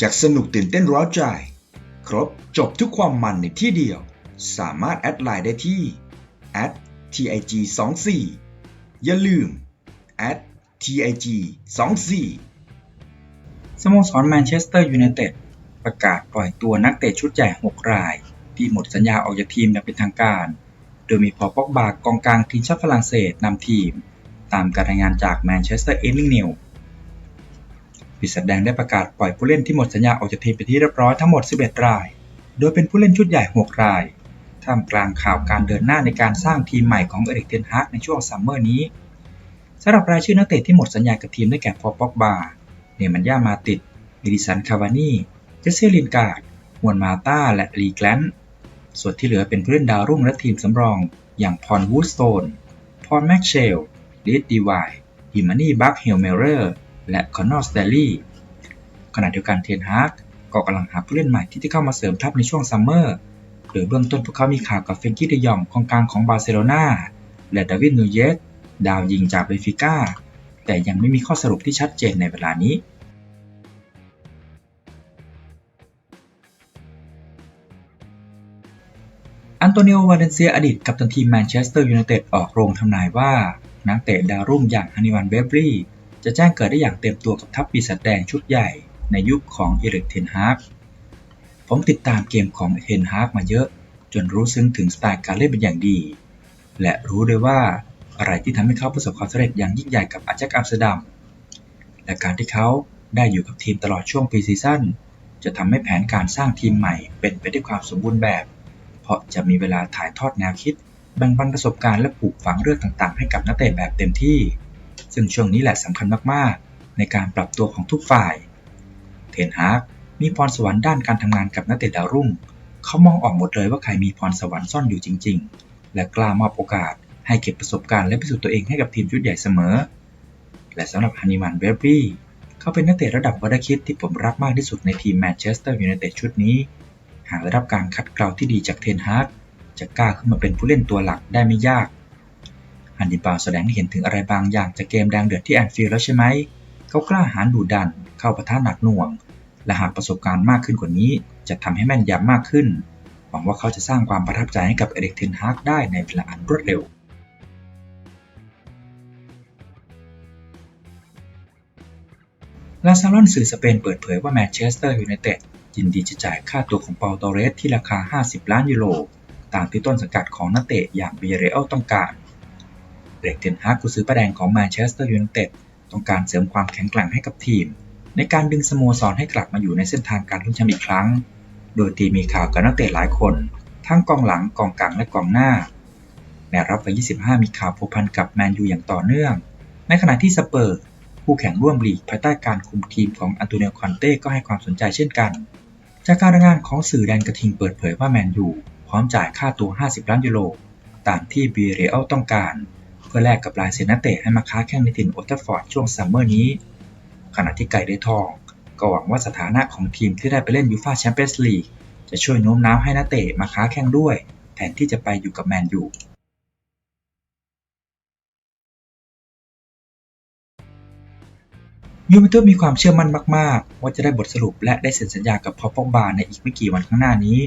จากสนุกตื่นเต้นร้าวใจ ครบจบทุกความมันในที่เดียว สามารถแอดไลน์ได้ที่ @tig 2 4อย่าลืม @tig 2 4สโมสรแมนเชสเตอร์ยูไนเต็ดประกาศปล่อยตัวนักเตะชุดใหญ่ 6 ราย ที่หมดสัญญาออกจากทีมอย่างเป็นทางการ โดยมีพอปอกบากองกลางทีมชาติฝรั่งเศสนำทีม ตามการรายงานจากแมนเชสเตอร์เอ n ิงนิว ปีศาจแดงได้ประกาศปล่อยผู้เล่นที่หมดสัญญาออกจากทีมไปที่เรียบร้อยทั้งหมด 11 ราย โดยเป็นผู้เล่นชุดใหญ่ 6 ราย ท่ามกลางข่าวการเดินหน้าในการสร้างทีมใหม่ของเอริกเทนฮากในช่วงซัมเมอร์นี้สำหรับรายชื่อนักเตะที่หมดสัญญากับทีมได้แก่พอป็อกบา เนมันย่ามาติดเอดิสันคาวานีเจสซี่ลินการ์ดฮวนมาตาและลีแกลนส่วนที่เหลือเป็นผู้เล่นดาวรุ่งและทีมสำรอง อย่างพอนวูดสโตน พอนแม็กเชลลิดดีวายฮิมานีบัคเฮลเมเรอร์ และคอนนอร์สเตลลี่ขณะเดียวกันเทนฮากก็กำลังหาผู้เล่นใหม่ที่จะเข้ามาเสริมทัพในช่วงซัมเมอร์ โดยเบื้องต้นพวกเขามีข่าวกับเฟนกี้เดยองกองกลางของบาร์เซโลนาและดาวิดนูเยสดาวยิงจากเบฟิก้า แต่ยังไม่มีข้อสรุปที่ชัดเจนในเวลานี้อันโตนิโอ วาเลนเซีย อดีตกัปตันทีมแมนเชสเตอร์ยูไนเต็ดออกโรงทำนายว่า นักเตะดาวรุ่งอย่างฮันนิวันเบเบรี จะแจ้งเกิดได้อย่างเต็มตัวกับทัพปีศาจแดงชุดใหญ่ในยุคของเอริกเทนฮาร์กผมติดตามเกมของเทนฮาร์กมาเยอะ จนรู้ซึ้งถึงสไตล์การเล่นเป็นอย่างดี และรู้ด้วยว่าอะไรที่ทำให้เขาประสบความสำเร็จอย่างยิ่งใหญ่กับอาแจ็คอัมสเตอร์ดัม และการที่เขาได้อยู่กับทีมตลอดช่วงปีซีซั่นจะทำให้แผนการสร้างทีมใหม่เป็นไปด้วยความสมบูรณ์แบบ เพราะจะมีเวลาถ่ายทอดแนวคิด แบ่งปันประสบการณ์และปลูกฝังเรื่องต่างๆ ให้กับนักเตะแบบเต็มที่ ซึ่งช่วงนี้แหละสำคัญมากๆ ในการปรับตัวของทุกฝ่าย เทนฮากมีพรสวรรค์ด้านการทำงานกับนักเตะดาวรุ่ง เขามองออกหมดเลยว่าใครมีพรสวรรค์ซ่อนอยู่จริง ๆ และกล้ามอบโอกาสให้เก็บประสบการณ์และพิสูจน์ตัวเองให้กับทีมชุดใหญ่เสมอ และสำหรับฮันนิมันเบรบรีเขาเป็นนักเตะระดับวอร์คิดที่ผมรักมากที่สุดในทีมแมนเชสเตอร์ยูไนเต็ดชุดนี้ หากได้รับการคัดเกลาที่ดีจากเทนฮาร์ดจะกล้าขึ้นมาเป็นผู้เล่นตัวหลักได้ไม่ยาก ฮันดิบาลแสดงให้เห็นถึงอะไรบางอย่างจากเกมแดงเดือดที่แอนฟิลด์แล้วใช่ไหม เขากล้าหาญดุดัน เข้าปะทะหนักหน่วง และหากประสบการณ์มากขึ้นกว่านี้ จะทำให้แม่นยำมากขึ้น หวังว่าเขาจะสร้างความประทับใจให้กับเอริกเทนฮากได้ในเวลาอันรวดเร็วลาซาลอนสื่อสเปนเปิดเผยว่าแมนเชสเตอร์ยูไนเต็ดยินดีจะจ่ายค่าตัวของเปาโตเรสที่ราคา 50 ล้านยูโร ตามที่ต้นสังกัดของนักเตะอย่างเบียเรอัลต้องการ เรกเทนฮากกุซื้อประแดงของแมนเชสเตอร์ยูไนเต็ดต้องการเสริมความแข็งแกร่งให้กับทีม ในการดึงสโมสรให้กลับมาอยู่ในเส้นทางการลุ้นแชมป์อีกครั้ง โดยทีมมีข่าวกับนักเตะหลายคน ทั้งกองหลังกองกลางและกองหน้าแนรับวัย25 มีข่าวผูกพันกับแมนยูอย่างต่อเนื่อง ในขณะที่สเปอร์คู่แข่งร่วมลีกภายใต้การคุมทีมของอันโตเนียคอนเต้ก็ให้ความสนใจเช่นกัน จากการรายงานของสื่อแดนกระทิงเปิดเผยว่าแมนยูพร้อมจ่ายค่าตัว 50 ล้านยูโรตามที่บีเรอัลต้องการ เพื่อแลกกับลายเซ็นนักเตะให้มาค้าแข่งในถิ่นโอตเทฟอร์ดช่วงซัมเมอร์นี้ ขณะที่ไก่ได้ทอง ก็หวังว่าสถานะของทีมที่ได้ไปเล่นยูฟ่าแชมเปี้ยนส์ลีกจะช่วยโน้มน้าวให้นักเตะมาค้าแข่งด้วย แทนที่จะไปอยู่กับแมนยูยูเวนตุสมีความเชื่อมั่นมาก ๆ ว่าจะได้บทสรุปและได้เซ็นสัญญากับพอปอกบาในอีกไม่กี่วันข้างหน้านี้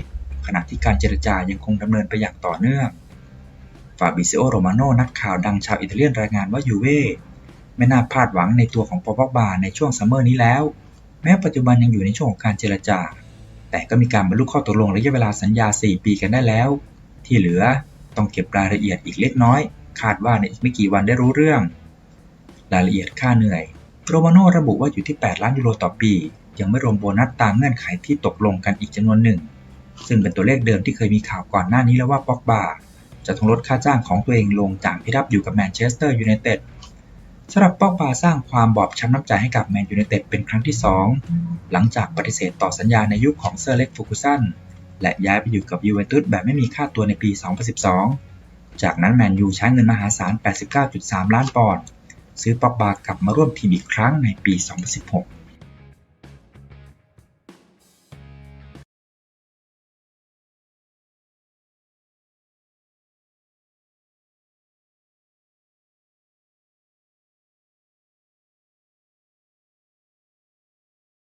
ขณะที่การเจรจายังคงดำเนินไปอย่างต่อเนื่อง ฟาบิซิโอ โรมาโนนักข่าวดังชาวอิตาเลียนรายงานว่ายูเว่ไม่น่าพลาดหวังในตัวของปอปอกบาในช่วงซัมเมอร์นี้แล้ว แม้ปัจจุบันยังอยู่ในช่วงของการเจรจา แต่ก็มีการบรรลุข้อตกลงระยะเวลาสัญญา 4 ปีกันได้แล้ว ที่เหลือต้องเก็บรายละเอียดอีกเล็กน้อย คาดว่าในอีกไม่กี่วันได้รู้เรื่อง รายละเอียดค่าเหนื่อย โรมาโนระบุว่าอยู่ที่ 8 ล้านยูโรต่อปี ยังไม่รวมโบนัสตามเงื่อนไขที่ตกลงกันอีกจำนวนหนึ่ง ซึ่งเป็นตัวเลขเดิมที่เคยมีข่าวก่อนหน้านี้แล้วว่าปอกบา จะต้องลดค่าจ้างของตัวเองลงจากที่รับอยู่กับแมนเชสเตอร์ยูไนเต็ดสำหรับปอกบาสร้างความบอบช้ำน้ำใจให้กับแมนยูไนเต็ดเป็นครั้งที่ 2 หลังจากปฏิเสธต่อสัญญาในยุคของเซอร์เล็กฟูกุสันและย้ายไปอยู่กับยูเวนตุสแบบไม่มีค่าตัวในปี 2012 จากนั้นแมนยูใช้เงินมหาศาล 89.3 ล้านปอนด์ซื้อปอกบากลับมาร่วมทีมอีกครั้งในปี 2016